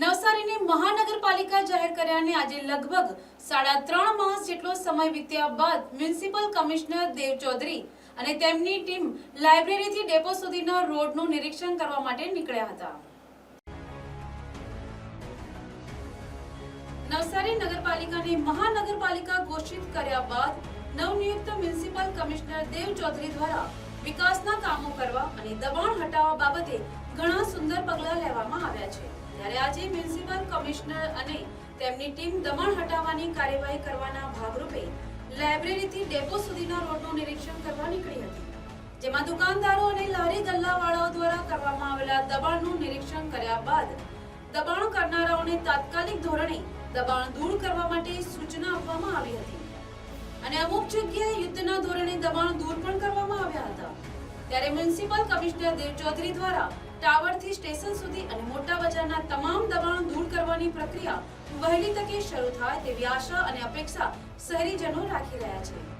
નવસારીને મહાનગરપાલિકા જાહેર કર્યાને આજે લગભગ સાડા ત્રણ માસ જેટલો સમય વીત્યા બાદ મ્યુનિસિપલ કમિશનર દેવ ચૌધરી અને તેમની ટીમ લાઇબ્રેરીથી ડેપો સુધીના રોડનું નિરીક્ષણ કરવા માટે નીકળ્યા હતા. નવસારી નગરપાલિકાને મહાનગરપાલિકા ઘોષિત કર્યા બાદ નવનિયુક્ત મ્યુનિસિપલ કમિશનર દેવ ચૌધરી દ્વારા વિકાસના કામો કરવા અને દબાણ હટાવવા બાબતે ઘણા સુંદર પગલાં લેવામાં આવ્યા છે. આજે મ્યુનિસિપલ કમિશનર અને તેમની ટીમ દમણ હટાવવાની કાર્યવાહી કરવાના ભાગરૂપે લાઇબ્રેરીથી ડેપો સુધીના રોડનું નિરીક્ષણ કરવા નીકળી હતી, જેમાં દુકાનદારો અને લારી ગલ્લાવાળાઓ દ્વારા કરવામાં આવેલા દબાણનું નિરીક્ષણ કર્યા બાદ દબાણ કરનારાઓને તાત્કાલિક ધોરણે દબાણ દૂર કરવા માટે સૂચના આપવામાં આવી હતી. અને અમુક જગ્યાએ યુદ્ધના ધોરણે દબાણ દૂર પણ ત્યારે મ્યુનિસિપલ કમિશનર દેવ ચૌધરી દ્વારા ટાવરથી સ્ટેશન સુધી અને મોટા બજારના તમામ દબાણ દૂર કરવાની પ્રક્રિયા વહેલી તકે શરૂ થાય તેવી આશા અને અપેક્ષા શહેરીજનો રાખી રહ્યા છે.